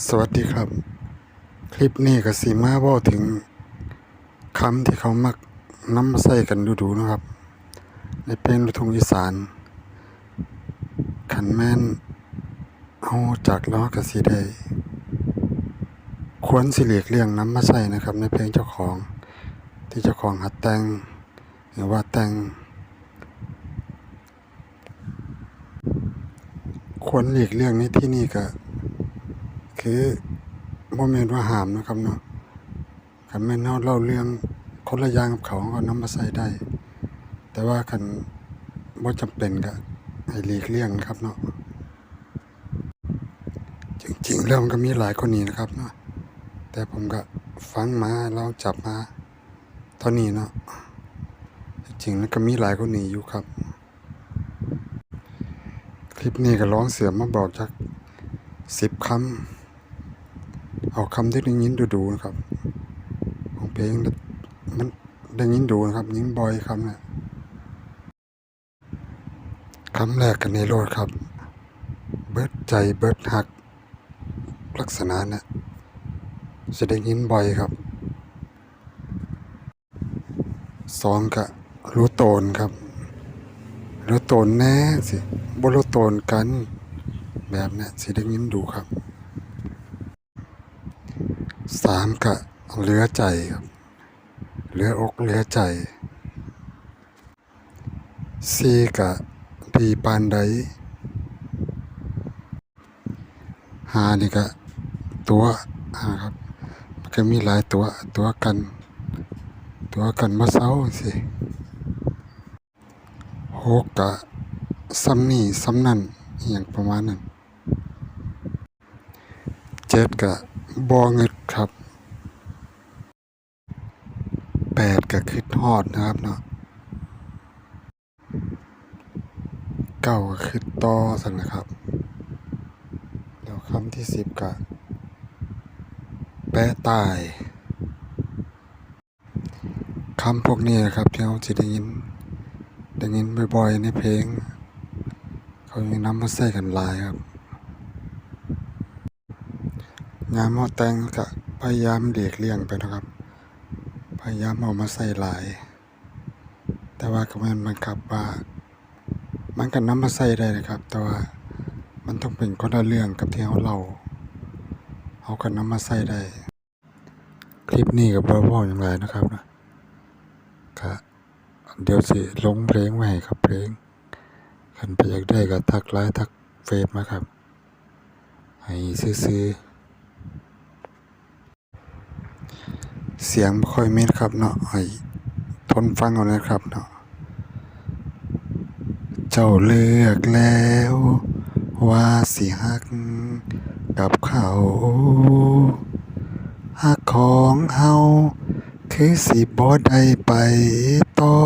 สวัสดีครับ คลิปนี้ก็สีมาเว่าถึงคำที่เขามักนำมาใส่กันดูๆนะครับ ในเพลงลูกทุ่งอีสานขันแม่นเอาจากล้อกสีได้ควรสิเลียกเลี่ยงนำมาใส่นะครับ ในเพลงเจ้าของที่เจ้าของหัดแต่งหรือว่าแต่งควรหลีกเลี่ยงในที่นี่ก็ คือบ่แม่นว่าห้ามนะครับเนาะคันแม่นเฮาเล่าเรื่องคนละอย่างกับเขาก็นำมาใส่ได้ แต่ว่าคันบ่จำเป็นก็ให้หลีกเลี่ยงครับเนาะจริงๆแล้วมันก็มีหลายคนนี้นะครับเนาะแต่ผมก็ฟังมาลองจับมาเท่านี้เนาะจริงๆแล้วก็มีหลายคนนี้อยู่ครับ คลิปนี้ก็ร้องเสียงมาบอกจักสิบคำ เอาคำที่ได้ยินดูๆนะครับ ของเพลงมันได้ยินดูนะครับ ยิงบ่อยคำเนี่ยคำแรกกันในโลดครับ เบิดใจเบิดหัก ลักษณะเนี่ยจะได้ยินบ่อยครับสองกะรู้โตนครับรู้โตนแน่สิบ่รู้โตนกัน แบบเนี้ยสิได้ยินดูครับ สามกะเหลือใจครับเหลืออกเหลือใจสี่กะดีปานใดหานี่กะตัวหาครับมันก็มีหลายตัวตัวกัน ตัวกันมาเศร้าสิหกกะซ้ำนี่ซ้ำนั่นอย่างประมาณนั้นเจ็ดกะ บอเงิดครับแปดก็คือทอดนะครับเนาะเก้าก็คือต่อสันนะครับ แล้วคำที่สิบก็แปะตายคำพวกนี้นะครับที่เราจะได้ยินได้ยินบ่อยๆในเพลง เขายังนำมาใส่กันหลายครับ งานหม้อแต่งก็พยายามเลีกเลี่ยงไปนะครับ พยายามเอามาใส่หลาย แต่ว่าก็มันบังคับว่า มันก็นำมาใส่ได้นะครับ แต่ว่ามันต้องเป็นคนละเรื่องกับที่เราเล่าเอาก็นำมาใส่ได้ คลิปนี้ก็บ่เว้าอย่างไรนะครับนะก็เดี๋ยวสิลงเพลงไว้ให้ครับเพลงคันไปอยากได้ก็ทักไลน์ทักเฟซมาครับ ให้ซื้อๆ เสียงไม่ค่อยเม็ดครับเนาะให้ทนฟังเอานะครับเนาะเจ้าเลือกแล้ว ว่าสิฮักกับเขาฮักของเฮาคือสิบ่ได้ไปต่อ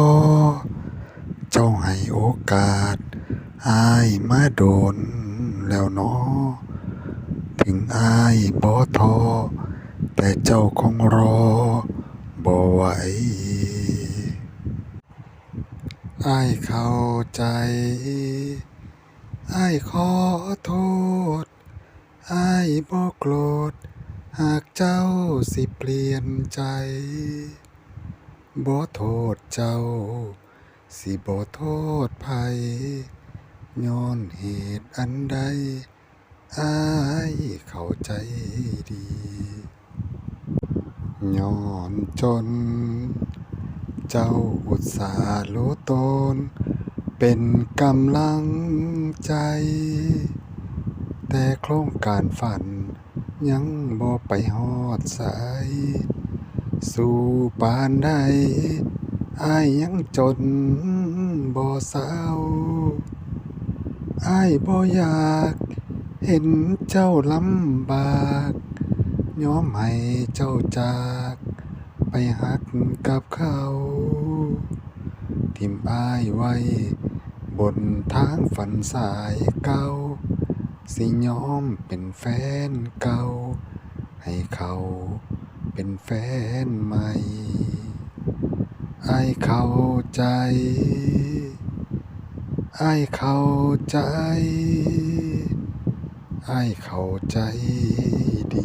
เจ้าให้โอกาสอายมาโดนแล้วเนาะถึงอายบ่ทอ แต่เจ้าคงรอบ่ไหวอ้ายเข้าใจอ้ายขอโทษอ้ายบ่โกรธ หากเจ้าสิเปลี่ยนใจบ่โทษเจ้า สิบ่โทษไผย้อนเหตุอันใดอ้ายเข้าใจ ย้อนจน เจ้าอุตสาห์รู้ตน เป็นกำลังใจ แต่โครงการฝันยังบ่ไปฮอดสาย สู่ปานใดอายยังจนบ่เศร้าอายบ่อยาก เห็นเจ้าลำบาก ย้อมให้เจ้าจาก ไปหักกับเขา ทิมอายไว้ บนทางฝันสายเก่าสิย้อมเป็นแฟนเก่า ให้เขาเป็นแฟนใหม่อ้เข้าใจอ้เข้าใจอ้เข้าใจดี